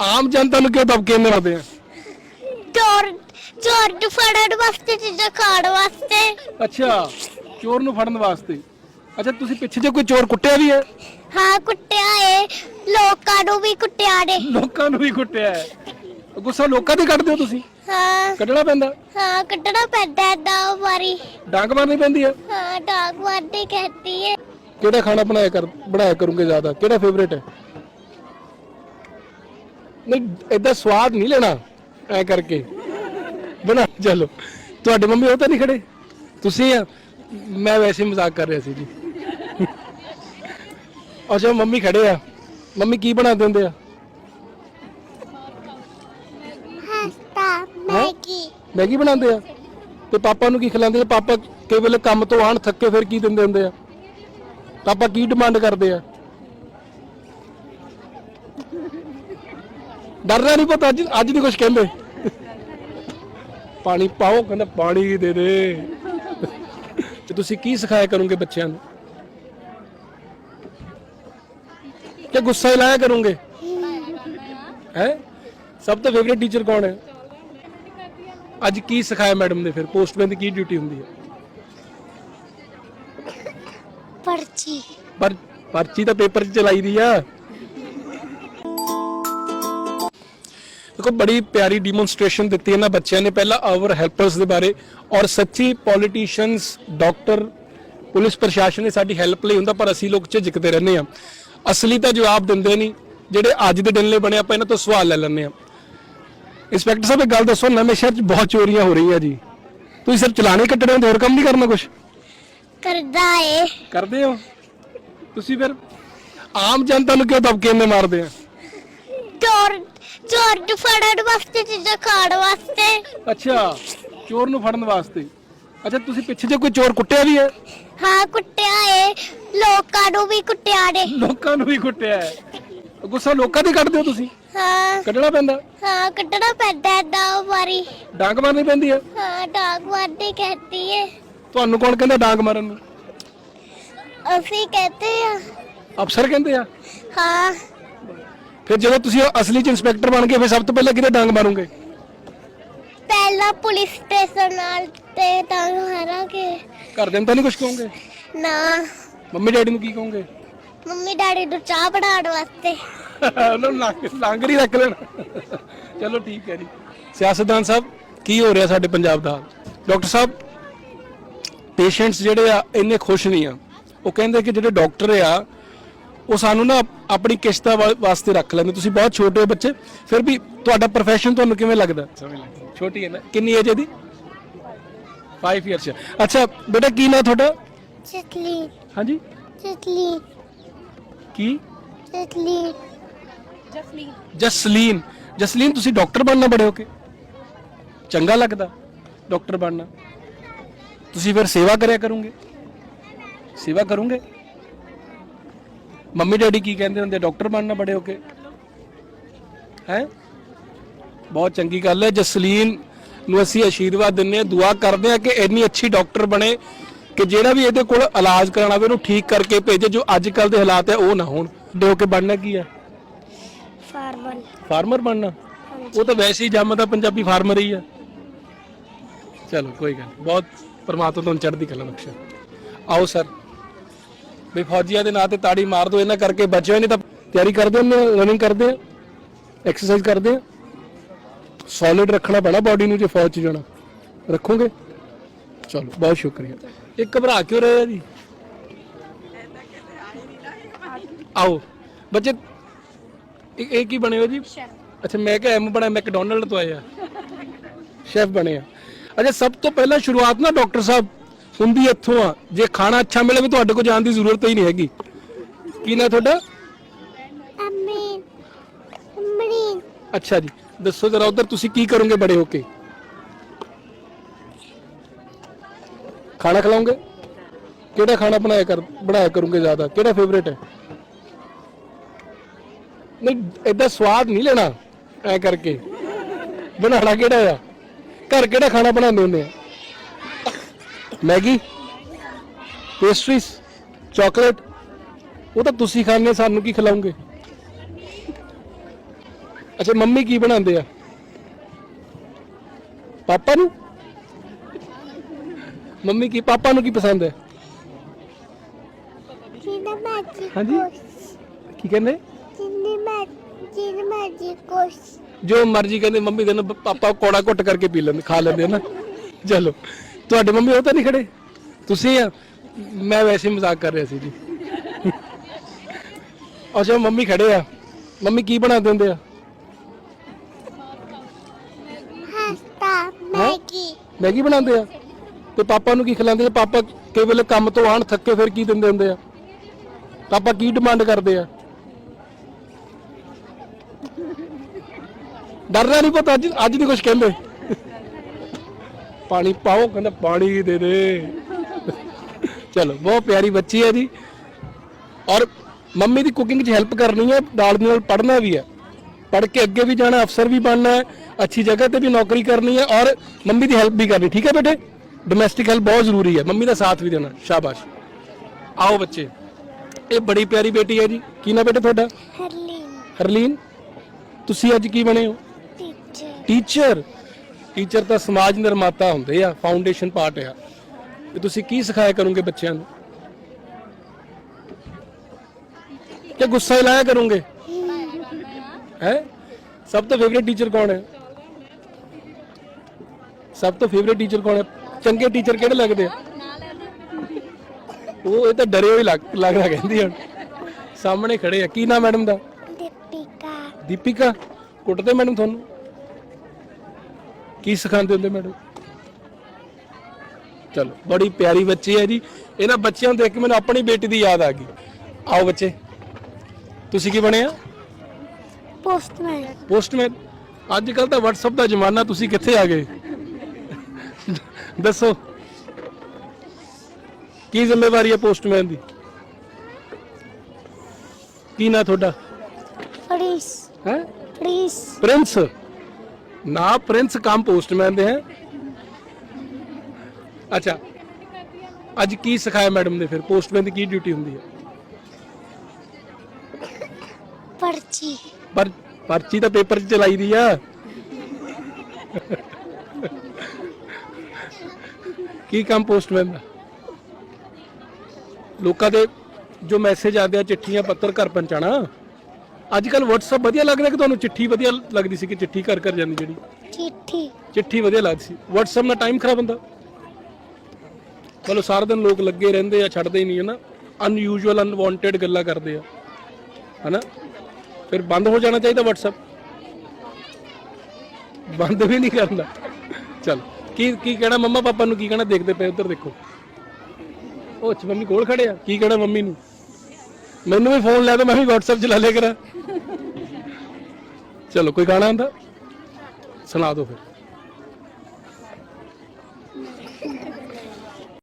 ਆਮ ਜਨਤਾ ਨੂੰ ਕਿਉਂ ਦਬਕੇ ਮਾਰਦੇ ਆ? ਚੋਰ ਚੋਰ ਨੂੰ ਫੜਨ ਵਾਸਤੇ ਚੀਜ਼ਾਂ ਖਾਣ ਵਾਸਤੇ। ਅੱਛਾ ਚੋਰ ਨੂੰ ਫੜਨ ਵਾਸਤੇ। ਅੱਛਾ ਤੁਸੀਂ ਪਿੱਛੇ ਜੇ ਕੋਈ ਚੋਰ ਕੁੱਟਿਆ ਵੀ ਹੈ? ਹਾਂ ਕੁੱਟਿਆ ਏ। ਲੋਕਾਂ ਨੂੰ ਵੀ ਕੁੱਟਿਆ ਨੇ। ਲੋਕਾਂ ਨੂੰ ਵੀ ਕੁੱਟਿਆ ਹੈ। ਗੁੱਸਾ ਲੋਕਾਂ ਤੇ ਕੱਢਦੇ ਹੋ ਤੁਸੀਂ? ਹਾਂ। ਕੱਢਣਾ ਪੈਂਦਾ? ਹਾਂ ਕੱਢਣਾ ਪੈਂਦਾ ਹੈ ਦਾ ਵਾਰੀ। ਡਾਂਗ ਮਾਰਨੀ ਪੈਂਦੀ ਹੈ? ਹਾਂ ਡਾਕ ਵਾਰਦੇ ਕਹਤੀ ਹੈ। ਕਿਹੜਾ ਖਾਣਾ ਬਣਾਇਆ ਕਰ ਬਣਾਇਆ ਕਰੋਗੇ ਜ਼ਿਆਦਾ? ਕਿਹੜਾ ਫੇਵਰੇਟ ਹੈ? ਨਹੀਂ ਇਦਾਂ ਸਵਾਦ ਨਹੀਂ ਲੈਣਾ। ਐ ਕਰਕੇ। ਬਣਾ ਚਲੋ। ਤੁਹਾਡੇ ਮੰਮੀ ਉਹ ਤਾਂ ਨਹੀਂ ਖੜੇ? ਤੁਸੀਂ ਆ। ਮੈਂ ਵੈਸੇ ਮਜ਼ਾਕ ਕਰ ਰਿਹਾ ਸੀ ਜੀ। ਅੱਛਾ ਮੰਮੀ ਖੜੇ ਆ। ਮੰਮੀ ਕੀ ਬਣਾ ਦਿੰਦੇ ਆ? ਮੈਗੀ। ਮੈਗੀ ਬਣਾਉਂਦੇ ਆ? ਤੇ ਪਾਪਾ ਨੂੰ ਕੀ ਖਿਲਾਉਂਦੇ ਆ? ਪਾਪਾ ਕਈ ਵੇਲੇ ਕੰਮ ਤੋਂ ਆਣ ਥੱਕੇ ਫਿਰ ਕੀ ਦਿੰਦੇ ਹੁੰਦੇ ਆ? ਪਾਪਾ ਕੀ ਡਿਮਾਂਡ ਕਰਦੇ ਆ? ਡਰਨਾ ਨਹੀਂ ਪਤਾ ਅੱਜ ਅੱਜ ਨਹੀਂ ਕੁਝ ਕਹਿੰਦੇ। ਪਾਣੀ ਪਾਓ ਕਹਿੰਦਾ ਪਾਣੀ ਦੇ ਦੇ। ਤੇ ਤੁਸੀਂ ਕੀ ਸਿਖਾਇਆ ਕਰੋਗੇ ਬੱਚਿਆਂ ਨੂੰ? ਕਿ ਗੁੱਸਾ ਹੀ ਲਾਇਆ ਕਰੋਗੇ? ਹੈ? ਸਭ ਤੋਂ ਫੇਵਰੇਟ ਟੀਚਰ ਕੌਣ ਹੈ? ਅੱਜ ਕੀ ਸਿਖਾਇਆ ਮੈਡਮ ਨੇ ਫਿਰ? ਪੋਸਟਮੈਨ ਦੀ ਕੀ ਡਿਊਟੀ ਹੁੰਦੀ ਹੈ? ਪਰਚੀ। ਪਰ ਪਰਚੀ ਤਾਂ ਪੇਪਰ 'ਚ ਚਲਾਈ ਦੀ ਆ। ਦੇਖੋ ਬੜੀ ਪਿਆਰੀ ਡੈਮੋਨਸਟ੍ਰੇਸ਼ਨ ਦਿੱਤੀ ਇਹਨਾਂ ਬੱਚਿਆਂ ਨੇ ਪਹਿਲਾਂ ਆਵਰ ਹੈਲਪਰਸ ਦੇ ਬਾਰੇ ਔਰ ਸੱਚੀ ਪੋਲੀਟੀਸ਼ੀਅਨਸ ਡਾਕਟਰ ਪੁਲਿਸ ਪ੍ਰਸ਼ਾਸਨ ਨੇ ਸਾਡੀ ਹੈਲਪ ਲਈ ਹੁੰਦਾ ਪਰ ਅਸੀਂ ਲੋਕ ਝਿਜਕਦੇ ਰਹਿੰਦੇ ਆ ਅਸਲੀ ਤਾਂ ਜਵਾਬ ਦਿੰਦੇ ਨਹੀਂ ਜਿਹੜੇ ਅੱਜ ਦੇ ਦਿਨ ਲਈ ਬਣੇ ਆਪਾਂ ਇਹਨਾਂ ਤੋਂ ਸਵਾਲ ਲੈ ਲੈਂਦੇ ਆ ਇੰਸਪੈਕਟਰ ਸਾਹਿਬ ਇੱਕ ਗੱਲ ਦੱਸੋ ਨਵੇਂ ਸ਼ਹਿਰ 'ਚ ਬਹੁਤ ਚੋਰੀਆਂ ਹੋ ਰਹੀਆਂ ਜੀ ਤੁਸੀਂ ਸਿਰਫ ਚਲਾਣੇ ਕੱਟਣੇ ਹੋਰ ਕੰਮ ਨਹੀਂ ਕਰਨਾ ਕੁਝ ਕਰਦਾ ਏ ਕਰਦੇ ਹੋ ਤੁਸੀਂ ਫਿਰ ਆਮ ਜਨਤਾ ਨੂੰ ਕਿਉਂ ਦਬਕੇ ਇੰਨੇ ਮਾਰਦੇ ਆ ਚੋਰ ਚੋਰ ਨੂੰ ਫੜਨ ਵਾਸਤੇ ਚੀਜ਼ਾਂ ਖਾਣ ਵਾਸਤੇ। ਅੱਛਾ ਚੋਰ ਨੂੰ ਫੜਨ ਵਾਸਤੇ। ਅੱਛਾ ਤੁਸੀਂ ਪਿੱਛੇ ਜੇ ਕੋਈ ਚੋਰ ਕੁੱਟਿਆ ਵੀ ਹੈ? ਹਾਂ ਕੁੱਟਿਆ ਏ। ਲੋਕਾਂ ਨੂੰ ਵੀ ਕੁੱਟਿਆ ਨੇ। ਲੋਕਾਂ ਨੂੰ ਵੀ ਕੁੱਟਿਆ ਹੈ। ਗੁੱਸਾ ਲੋਕਾਂ ਤੇ ਕੱਢਦੇ ਹੋ ਤੁਸੀਂ? ਹਾਂ। ਕੱਢਣਾ ਪੈਂਦਾ? ਹਾਂ ਕੱਢਣਾ ਪੈਂਦਾ ਦਾ ਵਾਰੀ ਡਾਂਗ ਮਾਰਨੀ ਪੈਂਦੀ ਹੈ? ਹਾਂ ਡਾਕ ਵਾਰਦੇ ਕਹਤੀ ਹੈ ਤੁਹਾਨੂੰ ਕੌਣ ਕਹਿੰਦਾ ਡਾਂਗ ਮਾਰਨ ਨੂੰ? ਅਸੀਂ ਕਹਤੇ ਆ ਅਫਸਰ ਕਹਿੰਦੇ ਆ? ਹਾਂ। ਫਿਰ ਜਦੋਂ ਤੁਸੀਂ ਅਸਲੀ ਚ ਇੰਸਪੈਕਟਰ ਬਣ ਗਏ ਫਿਰ ਸਭ ਤੋਂ ਪਹਿਲਾਂ ਕਿਹਦੇ ਡਾਂਗ ਮਾਰੋਗੇ? ਪਹਿਲਾ ਪੁਲਿਸ ਸਟੇਸ਼ਨ ਨਾਲ ਤੇ ਤਾਂ ਹਰਾਂਗੇ ਘਰ ਦੇ ਤਾਂ ਨਹੀਂ ਕੁਝ ਕਹੋਗੇ? ਨਾ। ਮੰਮੀ ਡੈਡੀ ਨੂੰ ਕੀ ਕਹੋਗੇ? ਮੰਮੀ ਡੈਡੀ ਨੂੰ ਚਾਹ ਬਣਾਉਣ ਵਾਸਤੇ। ਉਹਨਾਂ ਨੂੰ ਲੰਗ ਲੰਗਰ ਹੀ ਰੱਖ ਲੈਣਾ। ਚਲੋ ਠੀਕ ਹੈ ਜੀ। ਸਿਆਸਤਦਾਨ ਸਾਹਿਬ ਕੀ ਹੋ ਰਿਹਾ ਸਾਡੇ ਪੰਜਾਬ ਦਾ? ਡਾਕਟਰ ਸਾਹਿਬ ਪੇਸ਼ੈਂਟਸ ਜਿਹੜੇ ਆ ਇੰਨੇ ਖੁਸ਼ ਨਹੀਂ ਆ। ਉਹ ਕਹਿੰਦੇ ਕਿ ਜਿਹੜੇ ਡਾਕਟਰ ਆ ਉਹ ਸਾਨੂੰ ਨਾ ਆਪਣੀ ਕਿਸ਼ਤਾਂ ਵਾ- ਵਾਸਤੇ ਰੱਖ ਲੈਂਦੇ। ਤੁਸੀਂ ਬਹੁਤ ਛੋਟੇ ਹੋ ਬੱਚੇ ਫਿਰ ਵੀ ਤੁਹਾਡਾ profession ਤੁਹਾਨੂੰ ਕਿਵੇਂ ਲੱਗਦਾ? ਛੋਟੀ ਹੈ ਨਾ। ਕਿੰਨੀ ਏਜ ਹੈ ਦੀ 5 ਇਅਰਸ ਅੱਛਾ ਬੇਟਾ ਕੀ ਨਾਂ ਤੁਹਾਡਾ? ਚਟਲੀ ਹਾਂਜੀ? ਚਟਲੀ ਕੀ? ਚਟਲੀ ਜਸਲੀਨ। ਜਸਲੀਨ ਤੁਸੀਂ ਡਾਕਟਰ ਬਣਨਾ ਬੜੇ ਹੋ ਕੇ। ਚੰਗਾ ਲੱਗਦਾ ਡਾਕਟਰ ਬਣਨਾ। ਤੁਸੀਂ ਫਿਰ ਸੇਵਾ ਕਰਿਆ ਕਰੋਗੇ। ਸੇਵਾ ਕਰੋਗੇ? ਮੰਮੀ ਡੈਡੀ ਕੀ ਕਹਿੰਦੇ ਹੁੰਦੇ? ਡਾਕਟਰ ਬਣਨਾ ਬੜੇ ਹੋ ਕੇ ਹੈ? ਬਹੁਤ ਚੰਗੀ ਗੱਲ ਹੈ। ਜਸਲੀਨ ਨੂੰ ਅਸੀਂ ਆਸ਼ੀਰਵਾਦ ਦਿੰਨੇ ਆ ਦੁਆ ਕਰਦੇ ਆ ਕਿ ਇੰਨੀ ਅੱਛੀ ਡਾਕਟਰ ਬਣੇ ਕਿ ਜਿਹੜਾ ਵੀ ਇਹਦੇ ਕੋਲ ਇਲਾਜ ਕਰਾਉਣਾ ਹੋਵੇ ਉਹਨੂੰ ਠੀਕ ਕਰਕੇ ਭੇਜੇ ਜੋ ਅੱਜ ਕੱਲ ਦੇ ਹਾਲਾਤ ਹੈ ਉਹ ਨਾ ਹੋਣ। ਹੋ ਕੇ ਬਣਨਾ ਕੀ ਹੈ? ਫਾਰਮਨ ਫਾਰਮਰ ਬਣਨਾ? ਉਹ ਤਾਂ ਵੈਸੇ ਹੀ ਜੰਮਦਾ ਪੰਜਾਬੀ ਫਾਰਮਰ ਹੀ ਆ। ਚਲੋ ਕੋਈ ਗੱਲ। ਬਹੁਤ ਪਰਮਾਤਮਾ ਤੁਹਾਨੂੰ ਚੜ੍ਹਦੀ ਕਲਾ ਬਖਸ਼ੇ। ਆਓ ਸਰ। ਵੀ ਫੌਜੀਆਂ ਦੇ ਨਾਂ ਤੇ ਤਾੜੀ ਮਾਰ ਦਿਓ ਇਹਨਾਂ ਕਰਕੇ ਬਚਿਓ ਨਹੀਂ ਤਾਂ ਤਿਆਰੀ ਕਰਦੇ ਹੋ ਰਨਿੰਗ ਕਰਦੇ ਆ ਐਕਸਰਸਾਈਜ਼ ਕਰਦੇ ਆ। ਸੋਲਿਡ ਰੱਖਣਾ ਪੈਣਾ ਬਾਡੀ ਨੂੰ ਜੇ ਫੌਜ ਚ ਜਾਣਾ। ਰੱਖੋਗੇ? ਚਲੋ ਬਹੁਤ ਸ਼ੁਕਰੀਆ। ਇਹ ਘਬਰਾ ਕਿਉਂ ਰਹੇ ਆ ਜੀ? ਆਓ ਬੱਚੇ ਇਹ ਇਹ ਕੀ ਬਣੇ ਹੋ ਜੀ? ਅੱਛਾ ਮੈਂ ਕਿਹਾ ਐਮ ਬਣਾ ਮੈਕਡੋਨਲਡ ਤੋਂ ਆਇਆ। ਸ਼ੈਫ ਬਣੇ ਆ। ਅੱਛਾ ਸਭ ਤੋਂ ਪਹਿਲਾਂ ਸ਼ੁਰੂਆਤ ਨਾ ਡਾਕਟਰ ਸਾਹਿਬ ਹੁੰਦੀ ਇੱਥੋਂ ਆ। ਜੇ ਖਾਣਾ ਅੱਛਾ ਮਿਲੇ ਵੀ ਤੁਹਾਡੇ ਕੋਲ ਜਾਣ ਦੀ ਜ਼ਰੂਰਤ ਹੀ ਨਹੀਂ ਹੈਗੀ। ਕੀ ਨਾ ਤੁਹਾਡਾ? ਅੰਮੀ ਅੰਮੀ ਅੱਛਾ ਜੀ। ਦੱਸੋ ਜਰਾ ਉਧਰ ਤੁਸੀਂ ਕੀ ਕਰੋਗੇ ਬੜੇ ਹੋ ਕੇ? ਖਾਣਾ ਖਿਲਾਓਗੇ? ਕਿਹੜਾ ਖਾਣਾ ਬਣਾਇਆ ਕਰ ਬਣਾਇਆ ਕਰੋਗੇ ਜ਼ਿਆਦਾ? ਕਿਹੜਾ ਫੇਵਰੇਟ ਹੈ? ਨਹੀਂ ਇਦਾਂ ਸਵਾਦ ਨਹੀਂ ਲੈਣਾ। ਐ ਕਰਕੇ। ਬਣਾਉਣਾ ਕਿਹੜਾ ਆ? ਘਰ ਕਿਹੜਾ ਖਾਣਾ ਬਣਾਉਂਦੇ ਹੁੰਦੇ ਆ? ਮੈਗੀ ਪੇਸਟਰੀਜ਼ ਚਾਕਲੇਟ ਉਹ ਤਾਂ ਤੁਸੀਂ ਖਾਣੇ ਸਾਨੂੰ ਕੀ ਖਿਲਾਓਗੇ ਅੱਛਾ ਮੰਮੀ ਕੀ ਬਣਾਉਂਦੇ ਆ? ਪਾਪਾ ਨੂੰ? ਮੰਮੀ ਕੀ ਪਾਪਾ ਨੂੰ ਕੀ ਪਸੰਦ ਹੈ? ਜਿੰਨਾ ਮਰਜ਼ੀ ਹਾਂਜੀ? ਕੀ ਕਹਿੰਦੇ? ਜਿੰਨੀ ਮਰਜ਼ੀ ਜਿੰਨੀ ਮਰਜ਼ੀ ਕੁਛ ਜੋ ਮਰਜ਼ੀ ਕਹਿੰਦੇ ਮੰਮੀ ਕਹਿੰਦੇ ਪਾਪਾ ਕੋੜਾ ਘੁੱਟ ਕਰਕੇ ਪੀ ਲੈਂਦੇ ਖਾ ਲੈਂਦੇ ਨਾ। ਚਲੋ। ਤੁਹਾਡੇ ਮੰਮੀ ਉਹ ਤਾਂ ਨਹੀਂ ਖੜੇ? ਤੁਸੀਂ ਆ। ਮੈਂ ਵੈਸੇ ਹੀ ਮਜ਼ਾਕ ਕਰ ਰਿਹਾ ਸੀ ਜੀ। ਅੱਛਾ ਮੰਮੀ ਖੜੇ ਆ। ਮੰਮੀ ਕੀ ਬਣਾ ਦਿੰਦੇ ਆ? ਹਸਤਾ ਮੈਗੀ। ਮੈਗੀ ਬਣਾਉਂਦੇ ਆ? ਤੇ ਪਾਪਾ ਨੂੰ ਕੀ ਖਿਲਾਉਂਦੇ ਆ? ਪਾਪਾ ਕਈ ਵੇਲੇ ਕੰਮ ਤੋਂ ਆਣ ਥੱਕੇ ਫਿਰ ਕੀ ਦਿੰਦੇ ਹੁੰਦੇ ਆ? ਪਾਪਾ ਕੀ ਡਿਮਾਂਡ ਕਰਦੇ ਆ? ਡਰਨਾ ਨਹੀਂ ਪਤਾ ਅੱਜ ਅੱਜ ਨਹੀਂ ਕੁਝ ਕਹਿੰਦੇ। ਪਾਣੀ ਪਾਓ ਕਹਿੰਦਾ ਪਾਣੀ ਦੇ ਦੇ। ਚਲੋ ਬਹੁਤ ਪਿਆਰੀ ਬੱਚੀ ਹੈ ਜੀ। ਔਰ ਮੰਮੀ ਦੀ ਕੁਕਿੰਗ 'ਚ ਹੈਲਪ ਕਰਨੀ ਹੈ ਨਾਲ ਦੀ ਨਾਲ ਪੜ੍ਹਨਾ ਵੀ ਹੈ। ਪੜ੍ਹ ਕੇ ਅੱਗੇ ਵੀ ਜਾਣਾ ਅਫਸਰ ਵੀ ਬਣਨਾ ਹੈ ਅੱਛੀ ਜਗ੍ਹਾ ਤੇ ਵੀ ਨੌਕਰੀ ਕਰਨੀ ਹੈ ਔਰ ਮੰਮੀ ਦੀ ਹੈਲਪ ਵੀ ਕਰਨੀ। ਠੀਕ ਹੈ ਬੇਟੇ? ਡੋਮੈਸਟਿਕ ਹੈਲਪ ਬਹੁਤ ਜ਼ਰੂਰੀ ਹੈ। ਮੰਮੀ ਦਾ ਸਾਥ ਵੀ ਦੇਣਾ ਸ਼ਾਬਾਸ਼। ਆਓ ਬੱਚੇ ਇਹ ਬੜੀ ਪਿਆਰੀ ਬੇਟੀ ਹੈ ਜੀ। ਕੀ ਨਾ ਬੇਟੇ ਤੁਹਾਡਾ? ਹਰਲੀਨ। ਹਰਲੀਨ ਤੁਸੀਂ ਅੱਜ ਕੀ ਬਣੇ ਹੋ? ਟੀਚਰ ਟੀਚਰ ਟੀਚਰ ਤਾਂ ਸਮਾਜ ਨਿਰਮਾਤਾ ਹੁੰਦੇ ਆ ਫਾਊਂਡੇਸ਼ਨ ਪਾਰਟ ਆ। ਤੇ ਤੁਸੀਂ ਕੀ ਸਿਖਾਇਆ ਕਰੋਗੇ ਬੱਚਿਆਂ ਨੂੰ? ਕਿ ਗੁੱਸਾ ਹੀ ਲਾਇਆ ਕਰੋਗੇ? ਹੈ? ਸਭ ਤੋਂ ਫੇਵਰੇਟ ਟੀਚਰ ਕੌਣ ਹੈ? ਸਭ ਤੋਂ ਫੇਵਰੇਟ ਟੀਚਰ ਕੌਣ ਹੈ? ਚੰਗੇ ਟੀਚਰ ਕਿਹੜੇ ਲੱਗਦੇ ਆ? ਉਹ ਇਹ ਤਾਂ ਡਰੇ ਲੱਗ ਲੱਗਦਾ ਕਹਿੰਦੀ ਹੁਣ ਸਾਹਮਣੇ ਖੜੇ ਆ। ਕੀ ਨਾਮ ਮੈਡਮ ਦਾ? ਦੀਪਿਕਾ। ਦੀਪਿਕਾ? ਕੁੱਟਦੇ ਮੈਡਮ ਤੁਹਾਨੂੰ? ਕੀ ਸਿਖਾਉਂਦੇ ਹੁੰਦੇ ਮੈਡਮ? ਚਲੋ ਬੜੀ ਪਿਆਰੀ ਬੱਚੀ ਹੈ ਜੀ। ਇਹਨਾਂ ਬੱਚਿਆਂ ਨੂੰ ਦੇਖ ਕੇ ਮੈਨੂੰ ਆਪਣੀ ਬੇਟੀ ਦੀ ਯਾਦ ਆ ਗਈ। ਆਓ ਬੱਚੇ ਤੁਸੀਂ ਕੀ ਬਣਿਆ ਪੋਸਟਮੈਨ ਪੋਸਟਮੈਨ ਅੱਜ ਕੱਲ ਤਾਂ WhatsApp ਦਾ ਜ਼ਮਾਨਾ ਤੁਸੀਂ ਕਿੱਥੇ ਆ ਗਏ? ਦੱਸੋ। ਕੀ ਜ਼ਿੰਮੇਵਾਰੀ ਹੈ ਪੋਸਟਮੈਨ ਦੀ? ਕੀ ਨਾਂ ਤੁਹਾਡਾ? ਫਰੀਸ ਹੈ? ਪ੍ਰਿੰਸ ਨਾ ਪ੍ਰਿੰਸ ਕੰਮ ਪੋਸਟਮੈਨ ਦੇ ਹੈ। ਅੱਛਾ। ਅੱਜ ਕੀ ਸਿਖਾਇਆ ਮੈਡਮ ਨੇ ਫਿਰ? ਪੋਸਟਮੈਨ ਦੀ ਕੀ ਡਿਊਟੀ ਹੁੰਦੀ ਹੈ? ਪਰਚੀ। ਪਰ ਪਰਚੀ ਤਾਂ ਪੇਪਰ 'ਚ ਚਲਾਈ ਦੀ ਆ। ਕੀ ਕੰਮ ਪੋਸਟਮੈਨ ਦਾ? ਲੋਕਾਂ ਦੇ ਜੋ ਮੈਸੇਜ ਆਉਂਦੇ ਆ ਚਿੱਠੀਆਂ ਪੱਤਰ ਘਰ ਪਹੁੰਚਾਣਾ ਅੱਜ ਕੱਲ WhatsApp ਵਧੀਆ ਲੱਗਦਾ ਕਿ ਤੁਹਾਨੂੰ ਚਿੱਠੀ ਵਧੀਆ ਲੱਗਦੀ ਸੀ ਕਿ ਚਿੱਠੀ ਘਰ ਘਰ ਜਾਂਦੀ ਜਿਹੜੀ? ਚਿੱਠੀ। ਚਿੱਠੀ ਵਧੀਆ ਲੱਗਦੀ ਸੀ। WhatsApp ਨਾਲ ਟਾਈਮ ਖਰਾਬ ਹੁੰਦਾ। ਚਲੋ ਸਾਰਾ ਦਿਨ ਲੋਕ ਲੱਗੇ ਰਹਿੰਦੇ ਆ ਛੱਡਦੇ ਹੀ ਨਹੀਂ ਹੈ ਨਾ ਅਨਯੂਜੂਅਲ ਅਨਵਾਂਟਡ ਗੱਲਾਂ ਕਰਦੇ ਆ। ਹਨਾ? ਫਿਰ ਬੰਦ ਹੋ ਜਾਣਾ ਚਾਹੀਦਾ WhatsApp? ਬੰਦ ਵੀ ਨਹੀਂ ਕਰਨਾ। ਚਲ ਕੀ ਕੀ ਕਹਿਣਾ ਮੰਮਾ ਪਾਪਾ ਨੂੰ? ਕੀ ਕਹਿਣਾ? ਦੇਖਦੇ ਪਏ ਉੱਧਰ ਦੇਖੋ। ਉਹ ਅੱਛਾ ਮੰਮੀ ਕੋਲ ਖੜੇ ਆ। ਕੀ ਕਹਿਣਾ ਮੰਮੀ ਨੂੰ? ਮੈਨੂੰ ਵੀ ਫੋਨ ਲੈ ਦੋ ਮੈਂ ਵੀ WhatsApp ਚਲਾ ਲਿਆ ਕਰਾਂ। ਚਲੋ, ਕੋਈ ਗਾਣਾ ਆਂਦਾ ਸੁਣਾ ਦਿਓ ਫਿਰ।